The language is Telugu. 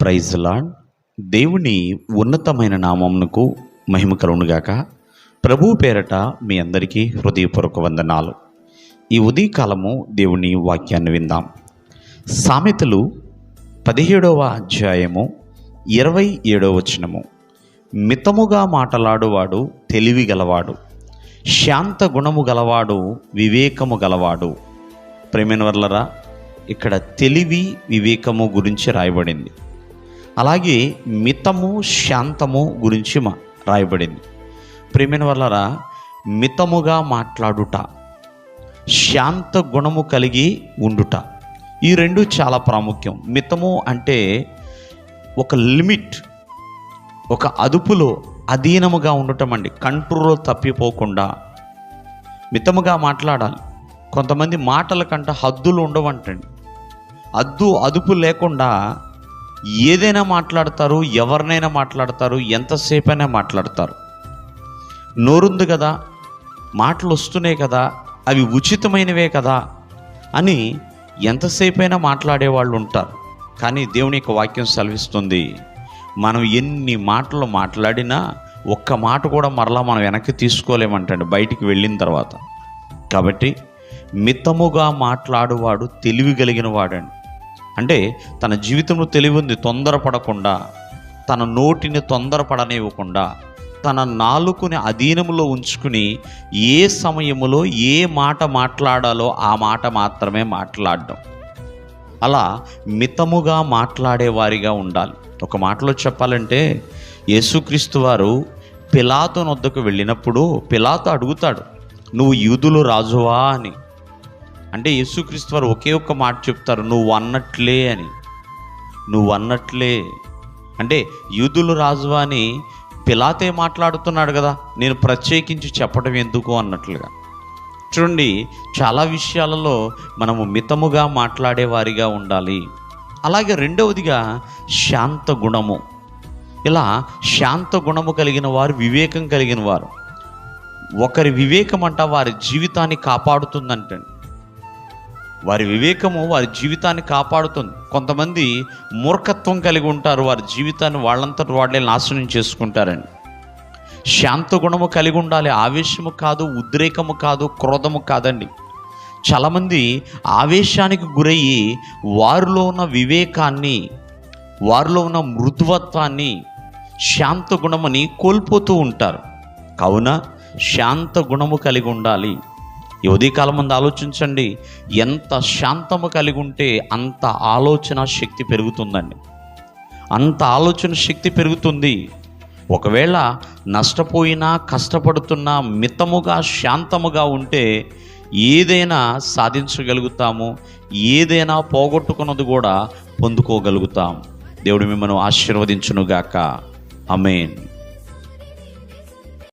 ప్రైజ్ లాడ్ దేవుని ఉన్నతమైన నామమునకు మహిమ కలుగునుగాక ప్రభు పేరట మీ అందరికీ హృదయపూర్వక వందనాలు. ఈ ఉదయకాలము దేవుని వాక్యాన్ని విందాం. సామెతలు పదిహేడవ అధ్యాయము ఇరవై ఏడవ వచనము. మితముగా మాటలాడువాడు తెలివి గలవాడు శాంత గుణము గలవాడు వివేకము గలవాడు. ప్రేమైన వర్లరా ఇక్కడ తెలివి వివేకము గురించి రాయబడింది. అలాగే మితము శాంతము గురించి మా రాయబడింది. ప్రేమైన వల్లరా మితముగా మాట్లాడుట శాంత గుణము కలిగి ఉండుట ఈ రెండు చాలా ప్రాముఖ్యం. మితము అంటే ఒక లిమిట్ ఒక అదుపులో అధీనముగా ఉండటం అండి. కంట్రోల్లో తప్పిపోకుండా మితముగా మాట్లాడాలి. కొంతమంది మాటల కంటే హద్దులు ఉండవంటండి. అద్దు అదుపు లేకుండా ఏదైనా మాట్లాడతారు ఎవరినైనా మాట్లాడతారు ఎంతసేపైనా మాట్లాడతారు. నోరుంది కదా మాటలు వస్తున్నాయి కదా అవి ఉచితమైనవే కదా అని ఎంతసేపైనా మాట్లాడే వాళ్ళు ఉంటారు. కానీ దేవుని యొక్క వాక్యం సెలవిస్తుంది మనం ఎన్ని మాటలు మాట్లాడినా ఒక్క మాట కూడా మరలా మనం వెనక్కి తీసుకోలేమంటండి బయటికి వెళ్ళిన తర్వాత. కాబట్టి మితముగా మాట్లాడువాడు తెలివి కలిగిన వాడండి అంటే తన జీవితంలో తెలివి ఉంది తొందరపడకుండా తన నోటిని తొందరపడనివ్వకుండా తన నాలుకని అధీనములో ఉంచుకుని ఏ సమయములో ఏ మాట మాట్లాడాలో ఆ మాట మాత్రమే మాట్లాడడం. అలా మితముగా మాట్లాడేవారిగా ఉండాలి. ఒక మాటలో చెప్పాలంటే యేసుక్రీస్తు వారు పిలాతో వద్దకు వెళ్ళినప్పుడు పిలాతో అడుగుతాడు నువ్వు యూదులు రాజువా? అని. అంటే యేసుక్రీస్తు వారు ఒకే ఒక్క మాట చెప్తారు నువ్వు అన్నట్లే అని. నువ్వు అన్నట్లే అంటే యూదులు రాజు అని పిలాతే మాట్లాడుతున్నాడు కదా నేను ప్రత్యేకించి చెప్పడం ఎందుకు? అన్నట్లుగా. చూడండి చాలా విషయాలలో మనము మితముగా మాట్లాడేవారిగా ఉండాలి. అలాగే రెండవదిగా శాంత గుణము. ఇలా శాంత గుణము కలిగిన వారు వివేకం కలిగిన వారు. ఒకరి వివేకం అంట వారి జీవితాన్ని కాపాడుతుందంటండి. వారి వివేకము వారి జీవితాన్ని కాపాడుతుంది. కొంతమంది మూర్ఖత్వం కలిగి ఉంటారు. వారి జీవితాన్ని వాళ్ళంతటి వాళ్ళే నాశనం చేసుకుంటారండి శాంత గుణము కలిగి ఉండాలి. ఆవేశము కాదు ఉద్రేకము కాదు క్రోధము కాదండి. చాలామంది ఆవేశానికి గురయ్యి వారిలో ఉన్న వివేకాన్ని వారిలో ఉన్న మృదువత్వాన్ని శాంత గుణమని కోల్పోతూ ఉంటారు. కావున శాంత గుణము కలిగి ఉండాలి. ఈ ఉదయకాలం ముందు ఆలోచించండి. ఎంత శాంతము కలిగి ఉంటే అంత ఆలోచన శక్తి పెరుగుతుందండి. అంత ఆలోచన శక్తి పెరుగుతుంది. ఒకవేళ నష్టపోయినా కష్టపడుతున్నా మితముగా శాంతముగా ఉంటే ఏదైనా సాధించగలుగుతాము. ఏదైనా పోగొట్టుకున్నది కూడా పొందుకోగలుగుతాం. దేవుడు మిమ్మల్ని ఆశీర్వదించునుగాక. అమేన్